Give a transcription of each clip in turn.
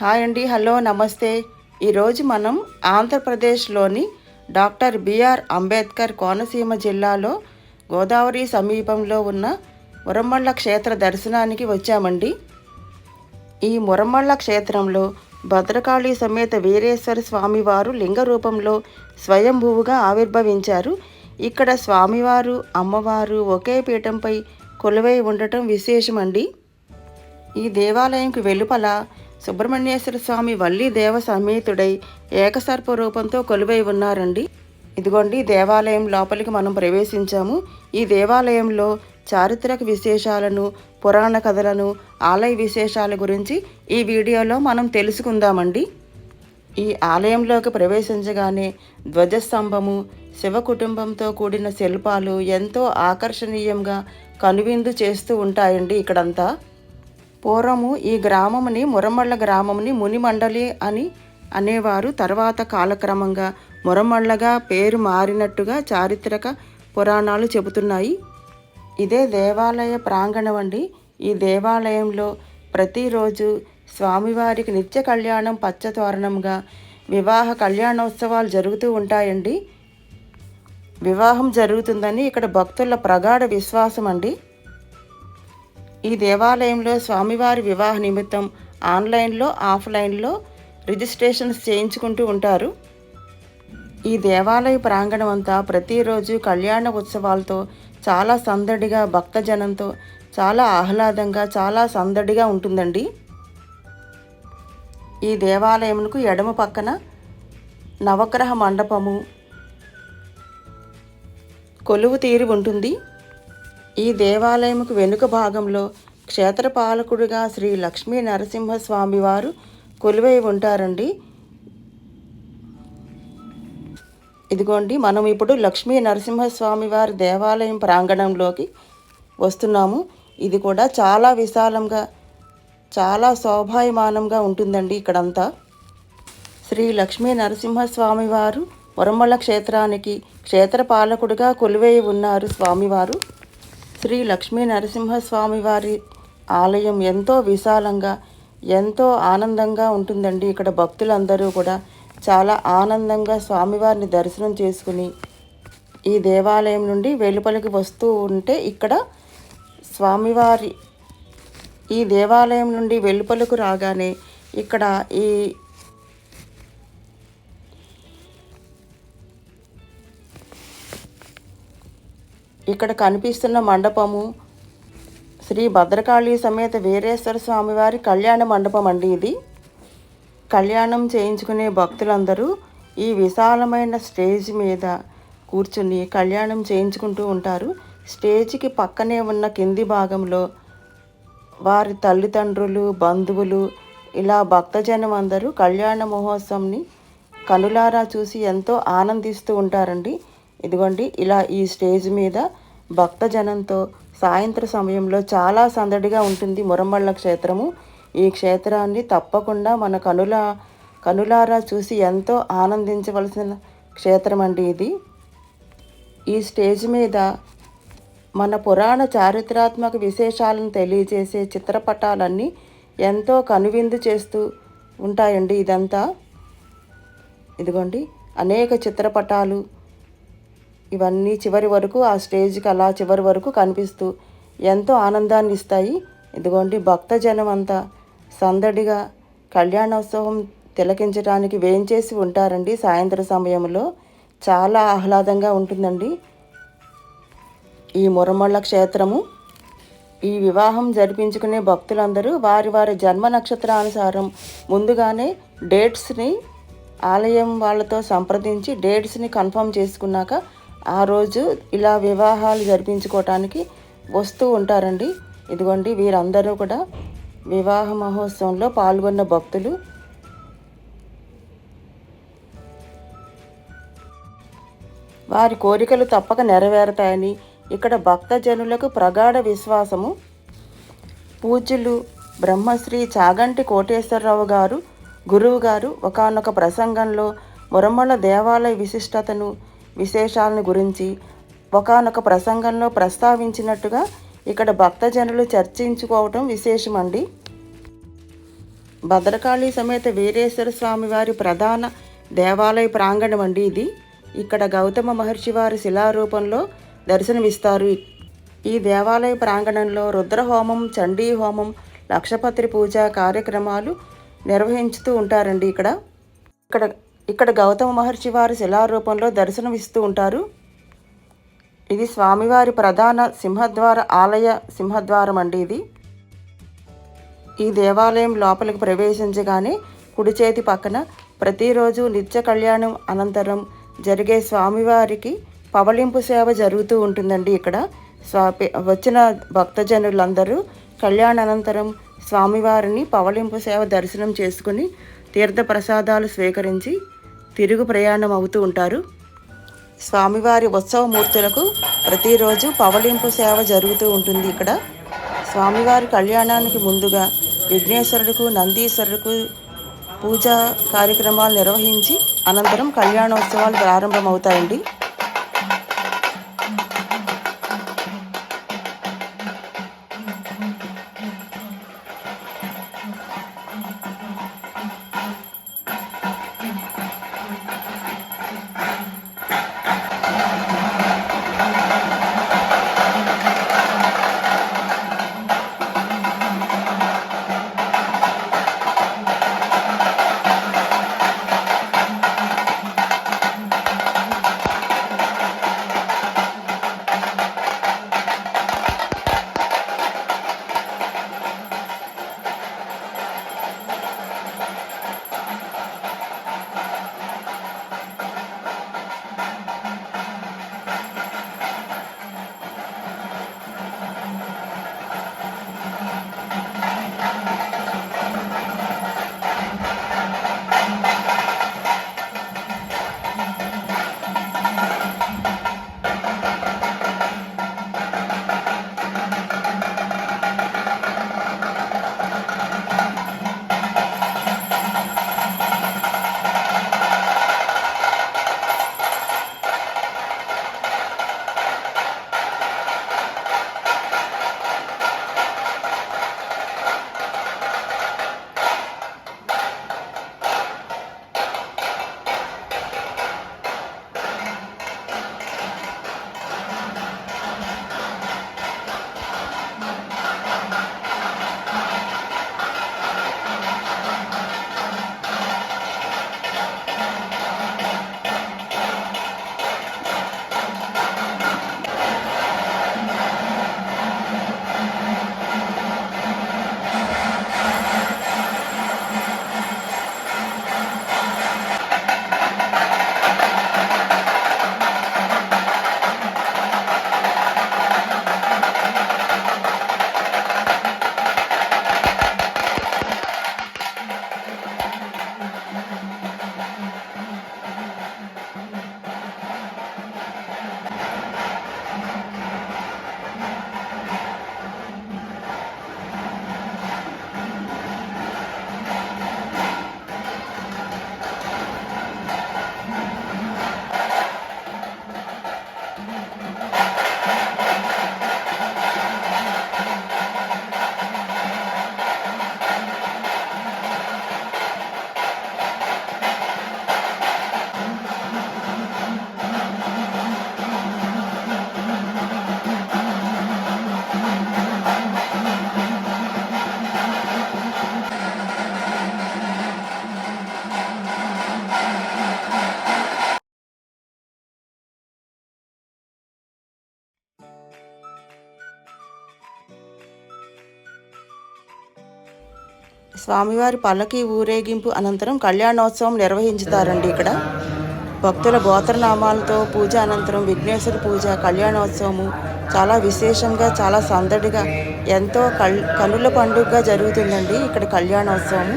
Hi అండి hello నమస్తే. ఈరోజు మనం ఆంధ్రప్రదేశ్లోని డాక్టర్ బిఆర్ అంబేద్కర్ కోనసీమ జిల్లాలో గోదావరి సమీపంలో ఉన్న మురమ్మళ్ళ క్షేత్ర దర్శనానికి వచ్చామండి. ఈ మురమ్మళ్ళ క్షేత్రంలో భద్రకాళి సమేత వీరేశ్వర స్వామివారు లింగ రూపంలో స్వయంభువుగా ఆవిర్భవించారు. ఇక్కడ స్వామివారు అమ్మవారు ఒకే పీఠంపై కొలువై ఉండటం విశేషమండి. ఈ దేవాలయంకు వెలుపల సుబ్రహ్మణ్యేశ్వర స్వామి వల్లి దేవ సమేతుడై ఏకసర్ప రూపంతో కొలువై ఉన్నారండి. ఇదిగోండి దేవాలయం లోపలికి మనం ప్రవేశించాము. ఈ దేవాలయంలో చారిత్రక విశేషాలను పురాణ కథలను ఆలయ విశేషాల గురించి ఈ వీడియోలో మనం తెలుసుకుందామండి. ఈ ఆలయంలోకి ప్రవేశించగానే ధ్వజస్తంభము శివ కుటుంబంతో కూడిన శిల్పాలు ఎంతో ఆకర్షణీయంగా కనువిందు చేస్తూ ఉంటాయండి ఇక్కడంతా. పూర్వము ఈ గ్రామముని మురమళ్ళ గ్రామముని మునిమండలి అని అనేవారు. తర్వాత కాలక్రమంగా మురమళ్ళగా పేరు మారినట్టుగా చారిత్రక పురాణాలు చెబుతున్నాయి. ఇదే దేవాలయ ప్రాంగణం అండి ఈ దేవాలయంలో ప్రతిరోజు స్వామివారికి నిత్య కళ్యాణం పచ్చతోరణంగా వివాహ కళ్యాణోత్సవాలు జరుగుతూ ఉంటాయండి. వివాహం జరుగుతుందని ఇక్కడ భక్తుల ప్రగాఢ విశ్వాసం అండి ఈ దేవాలయంలో స్వామివారి వివాహ నిమిత్తం ఆన్లైన్లో ఆఫ్లైన్లో రిజిస్ట్రేషన్స్ చేయించుకుంటూ ఉంటారు. ఈ దేవాలయ ప్రాంగణం అంతా ప్రతిరోజు కళ్యాణ ఉత్సవాలతో చాలా సందడిగా భక్తజనంతో చాలా ఆహ్లాదంగా చాలా సందడిగా ఉంటుందండి. ఈ దేవాలయంకు ఎడమ పక్కన నవగ్రహ మండపము కొలువు తీరి ఉంటుంది. ఈ దేవాలయముకు వెనుక భాగంలో క్షేత్రపాలకుడిగా శ్రీ లక్ష్మీ నరసింహస్వామి వారు కొలువై ఉంటారండి. ఇదిగోండి మనం ఇప్పుడు లక్ష్మీ నరసింహస్వామి వారి దేవాలయం ప్రాంగణంలోకి వస్తున్నాము. ఇది కూడా చాలా విశాలంగా చాలా శోభాయమానంగా ఉంటుందండి ఇక్కడంతా. శ్రీ లక్ష్మీ నరసింహస్వామి వారు వరమల క్షేత్రానికి క్షేత్రపాలకుడిగా కొలువై ఉన్నారు స్వామివారు. శ్రీ లక్ష్మీ నరసింహస్వామి వారి ఆలయం ఎంతో విశాలంగా ఎంతో ఆనందంగా ఉంటుందండి. ఇక్కడ భక్తులందరూ కూడా చాలా ఆనందంగా స్వామివారిని దర్శనం చేసుకుని ఈ దేవాలయం నుండి వెలుపలికి వస్తూ ఉంటే ఇక్కడ స్వామివారి ఈ దేవాలయం నుండి వెలుపలకు రాగానే ఇక్కడ ఈ ఇక్కడ కనిపిస్తున్న మండపము శ్రీ భద్రకాళి సమేత వీరేశ్వర స్వామివారి కళ్యాణ మండపం అండి ఇది. కళ్యాణం చేయించుకునే భక్తులందరూ ఈ విశాలమైన స్టేజ్ మీద కూర్చుని కళ్యాణం చేయించుకుంటూ ఉంటారు. స్టేజ్కి పక్కనే ఉన్న కింది భాగంలో వారి తల్లిదండ్రులు బంధువులు ఇలా భక్తజనం అందరూ కళ్యాణ మహోత్సవంని కనులారా చూసి ఎంతో ఆనందిస్తూ ఉంటారండి. ఇదిగోండి ఇలా ఈ స్టేజ్ మీద భక్తజనంతో సాయంత్ర సమయంలో చాలా సందడిగా ఉంటుంది మురమళ్ళ క్షేత్రము. ఈ క్షేత్రాన్ని తప్పకుండా మన కనుల కనులారా చూసి ఎంతో ఆనందించవలసిన క్షేత్రం అండి ఇది. ఈ స్టేజ్ మీద మన పురాణ చారిత్రాత్మక విశేషాలను తెలియజేసే చిత్రపటాలన్నీ ఎంతో కనువిందు చేస్తూ ఉంటాయండి ఇదంతా. ఇదిగోండి అనేక చిత్రపటాలు ఇవన్నీ చివరి వరకు ఆ స్టేజ్కి అలా చివరి వరకు కనిపిస్తూ ఎంతో ఆనందాన్ని ఇస్తాయి. ఇదిగోండి భక్తజనం అంతా సందడిగా కళ్యాణోత్సవం తిలకించడానికి వేయించేసి ఉంటారండి. సాయంత్ర సమయంలో చాలా ఆహ్లాదంగా ఉంటుందండి. ఈ మురమళ్ళ క్షేత్రము ఈ వివాహం జరిపించుకునే భక్తులందరూ వారి వారి జన్మ నక్షత్రానుసారం ముందుగానే డేట్స్ని ఆలయం వాళ్ళతో సంప్రదించి డేట్స్ని కన్ఫర్మ్ చేసుకున్నాక ఆ రోజు ఇలా వివాహాలు జరిపించుకోవటానికి వస్తూ ఉంటారండి. ఇదిగోండి వీరందరూ కూడా వివాహ మహోత్సవంలో పాల్గొన్న భక్తులు. వారి కోరికలు తప్పక నెరవేరుతాయని ఇక్కడ భక్తజనులకు ప్రగాఢ విశ్వాసము. పూజ్యులు బ్రహ్మశ్రీ చాగంటి కోటేశ్వరరావు గారు గురువు గారు ఒకనొక ప్రసంగంలో మురమళ్ళ దేవాలయ విశిష్టతను విశేషాలను గురించి ఒకనొక ప్రసంగంలో ప్రస్తావించినట్టుగా ఇక్కడ భక్తజనులు చర్చించుకోవటం విశేషమండి. భద్రకాళి సమేత వీరేశ్వర స్వామి వారి ప్రధాన దేవాలయ ప్రాంగణం అండి ఇది. ఇక్కడ గౌతమ మహర్షి వారి శిలారూపంలో దర్శనమిస్తారు. ఈ దేవాలయ ప్రాంగణంలో రుద్రహోమం చండీ హోమం లక్షపత్రి పూజ కార్యక్రమాలు నిర్వహించుతూ ఉంటారండి ఇక్కడ. ఇక్కడ ఇక్కడ గౌతమ మహర్షి వారి శిలారూపంలో దర్శనమిస్తూ ఉంటారు. ఇది స్వామివారి ప్రధాన సింహద్వార ఆలయ సింహద్వారం అండి ఇది. ఈ దేవాలయం లోపలికి ప్రవేశించగానే కుడి చేతి పక్కన ప్రతిరోజు నిత్య కళ్యాణం అనంతరం జరిగే స్వామివారికి పవళింపు సేవ జరుగుతూ ఉంటుందండి ఇక్కడ. స్వా వచ్చిన భక్తజనులందరూ కళ్యాణ అనంతరం స్వామివారిని పవళింపు సేవ దర్శనం చేసుకుని తీర్థ ప్రసాదాలు స్వీకరించి తిరుగు ప్రయాణం అవుతూ ఉంటారు. స్వామివారి ఉత్సవ మూర్తులకు ప్రతిరోజు పవళింపు సేవ జరుగుతూ ఉంటుంది ఇక్కడ. స్వామివారి కళ్యాణానికి ముందుగా విఘ్నేశ్వరుడుకు నందీశ్వరుడుకు పూజా కార్యక్రమాలు నిర్వహించి అనంతరం కళ్యాణోత్సవాలు ప్రారంభమవుతాయండి. స్వామివారి పల్లకి ఊరేగింపు అనంతరం కళ్యాణోత్సవం నిర్వహించుతారండి ఇక్కడ. భక్తుల గోత్రనామాలతో పూజ అనంతరం విఘ్నేశ్వర పూజ కళ్యాణోత్సవము. చాలా విశేషంగా చాలా సందడిగా ఎంతో కల్ కనుల పండుగగా జరుగుతుందండి ఇక్కడ కళ్యాణోత్సవం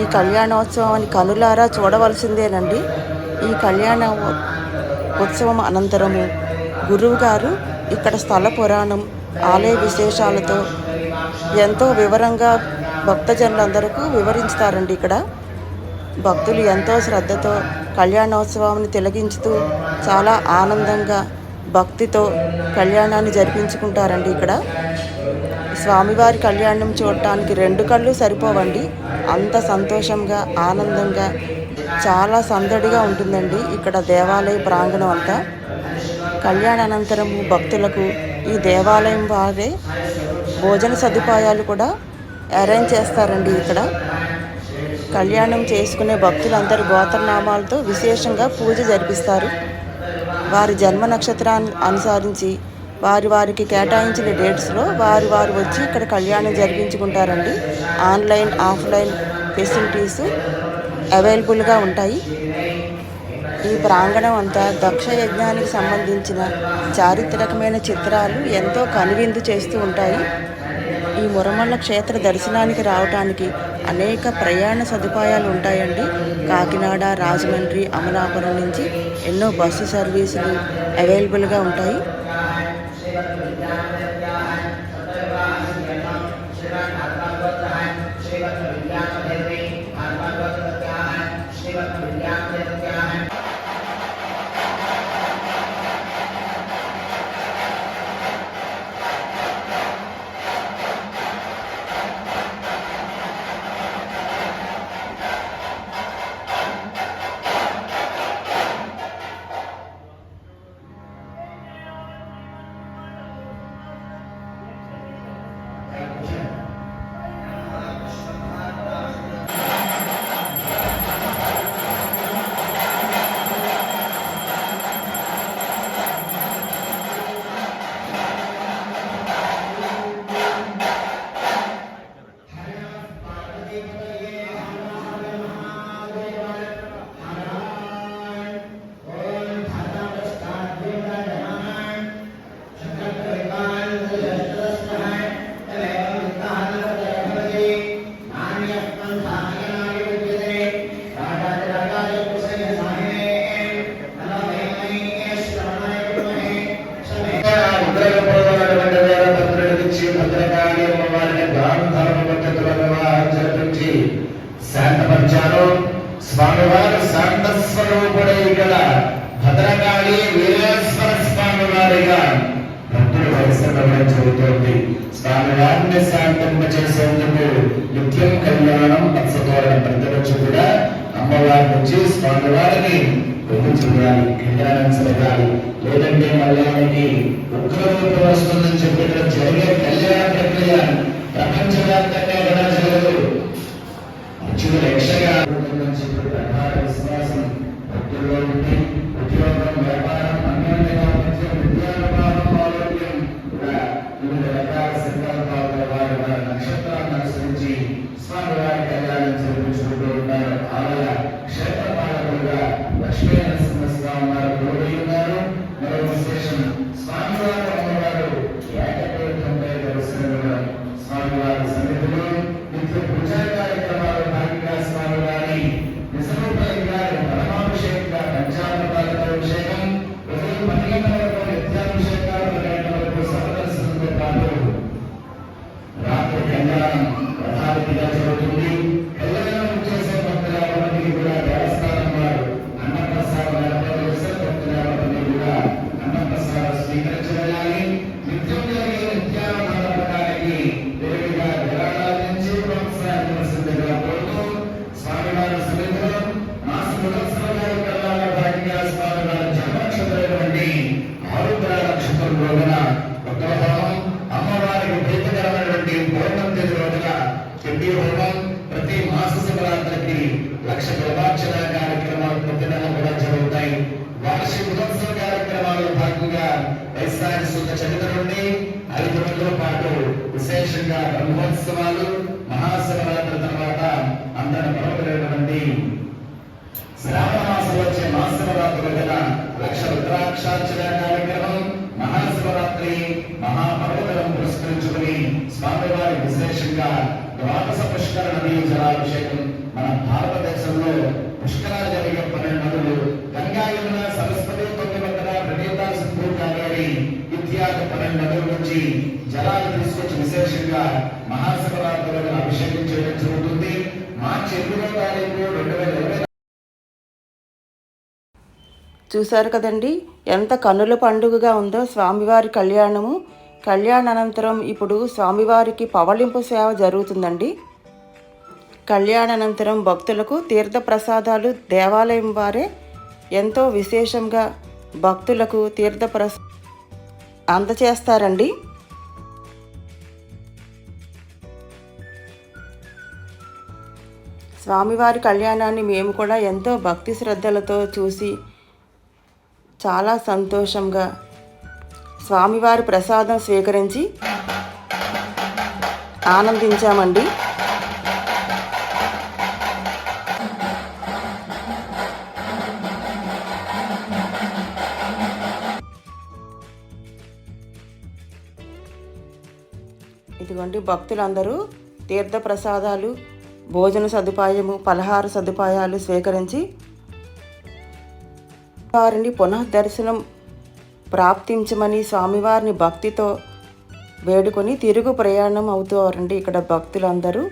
ఈ కళ్యాణోత్సవాన్ని కనులారా చూడవలసిందేనండి. ఈ కళ్యాణ ఉత్సవం అనంతరము గురువు గారు ఇక్కడ స్థల పురాణం ఆలయ విశేషాలతో ఎంతో వివరంగా భక్తజనులందరికీ వివరించుతారండి ఇక్కడ. భక్తులు ఎంతో శ్రద్ధతో కళ్యాణోత్సవాన్ని తిలగించుతూ చాలా ఆనందంగా భక్తితో కళ్యాణాన్ని జరిపించుకుంటారండి ఇక్కడ. స్వామివారి కళ్యాణం చూడటానికి రెండు కళ్ళు సరిపోవండి. అంత సంతోషంగా ఆనందంగా చాలా సందడిగా ఉంటుందండి ఇక్కడ దేవాలయ ప్రాంగణం అంతా. కళ్యాణ అనంతరము భక్తులకు ఈ దేవాలయం వారే భోజన సదుపాయాలు కూడా అరేంజ్ చేస్తారండి ఇక్కడ. కళ్యాణం చేసుకునే భక్తులందరూ గోత్రనామాలతో విశేషంగా పూజ జరిపిస్తారు. వారి జన్మ నక్షత్రాన్ని అనుసరించి వారి వారికి కేటాయించిన డేట్స్లో వారు వారు వచ్చి ఇక్కడ కళ్యాణం జరిపించుకుంటారండి. ఆన్లైన్ ఆఫ్లైన్ ఫెసిలిటీస్ అవైలబుల్గా ఉంటాయి. ఈ ప్రాంగణం అంతా దక్ష యజ్ఞానికి సంబంధించిన చారిత్రకమైన చిత్రాలు ఎంతో కనువిందు చేస్తూ ఉంటాయి. ఈ మురమల్ల క్షేత్ర దర్శనానికి రావటానికి అనేక ప్రయాణ సదుపాయాలు ఉంటాయండి. కాకినాడ రాజమండ్రి అమలాపురం నుంచి ఎన్నో బస్సు సర్వీసులు అవైలబుల్గా ఉంటాయి. శాంతపరిచారు స్వామివారు శాంత స్వరూపుడై గల భద్రకాళి వీరేశ్వర స్వామి వారిగా భక్తులు వయసులో జరుగుతోంది. స్వామి వారిని శాంతింప చేసేందుకు నిత్యం కళ్యాణం పచ్చతోరణ ప్రతిరోజు కూడా అమ్మవారి నుంచి స్వామి వారిని పెళ్ళి చేయాలి కళ్యాణం జరగాలి లేదంటే మళ్ళీ ఆయనకి ఉగ్రరూపం వస్తుందని చెప్పి జరిగే కళ్యాణ ప్రక్రియ ప్రపంచవ్యాప్తంగా కూడా విశ్వాసం భక్తుల్లో ఉద్యోగం వ్యాపారం అన్యోన్యంగా మధ్య ఆరోగ్యం కూడా వివిధ రకాల సంకల్పాలతో వారి వారి నక్షత్రాలను అనుసరించి స్వామివారి కళ్యాణం జరిపించుకుంటూ ఉంటారు. ఆలయ క్షేత్ర అన్నప్రసాదం నిత్యం జరిగే నిత్యానంద పథకానికి వేరుగా విరాళాల నుంచి ప్రోత్సాహించవలసిందిగా కోరుతూ స్వామివారి సన్నిధిలో మాస సంవత్సర కార్యక్రమాల భాగంగా స్వామివారి జన్మనక్షత్రమైనటువంటి ఆరుద్ర నక్షత్రం రోజున అమ్మవారికి ప్రీతికరమైనటువంటి తేదీ రోజున హోమం ప్రతి మాస శివరాత్రికి లక్ష ప్రభాక్షణ కార్యక్రమాలు ప్రతి నెల కూడా జరుగుతాయి. వార్షిక ఉత్సవ వైశాఖ శుద్ధ చరిత్ర నుండి ఐదు రోజుల పాటు విశేషంగా బ్రహ్మోత్సవాలు మహాశివరాత్రి తర్వాత అందరి పర్వతమైనటువంటి శ్రావణ మాసం వచ్చే మహాశివరాత్రి రోజున లక్ష రుద్రాక్షార్చన కార్యక్రమం మహాశివరాత్రి మహాపర్వతం పురస్కరించుకుని స్వామివారి విశేషంగా ద్వాదశ పుష్కర నదీ జలాభిషేకం మన భారతదేశంలో పుష్కరాలు జరిగే పన్నెండు నదులు గంగా యమున ఇత్యాది నగరం నుంచి జలాలు తీసుకొచ్చి విశేషంగా మహాశివరాత్రులను అభిషేకం చేయడం జరుగుతుంది. మార్చి ఎనిమిదో తారీఖు రెండు వేల ఇరవై చూశారు కదండి ఎంత కనుల పండుగగా ఉందో స్వామివారి కళ్యాణము. కళ్యాణ అనంతరం ఇప్పుడు స్వామివారికి పవళింపు సేవ జరుగుతుందండి. కళ్యాణ అనంతరం భక్తులకు తీర్థ ప్రసాదాలు దేవాలయం వారే ఎంతో విశేషంగా భక్తులకు తీర్థ ప్రస అందచేస్తారండి స్వామివారి కళ్యాణాన్ని మేము కూడా ఎంతో భక్తి శ్రద్ధలతో చూసి చాలా సంతోషంగా స్వామివారి ప్రసాదం స్వీకరించి ఆనందించామండి. ఇదిగోండి భక్తులందరూ తీర్థ ప్రసాదాలు భోజన సదుపాయము పలహార సదుపాయాలు స్వీకరించి వారిని పునఃదర్శనం ప్రాప్తించమని స్వామివారిని భక్తితో వేడుకొని తిరుగు ప్రయాణం అవుతారండి ఇక్కడ భక్తులందరూ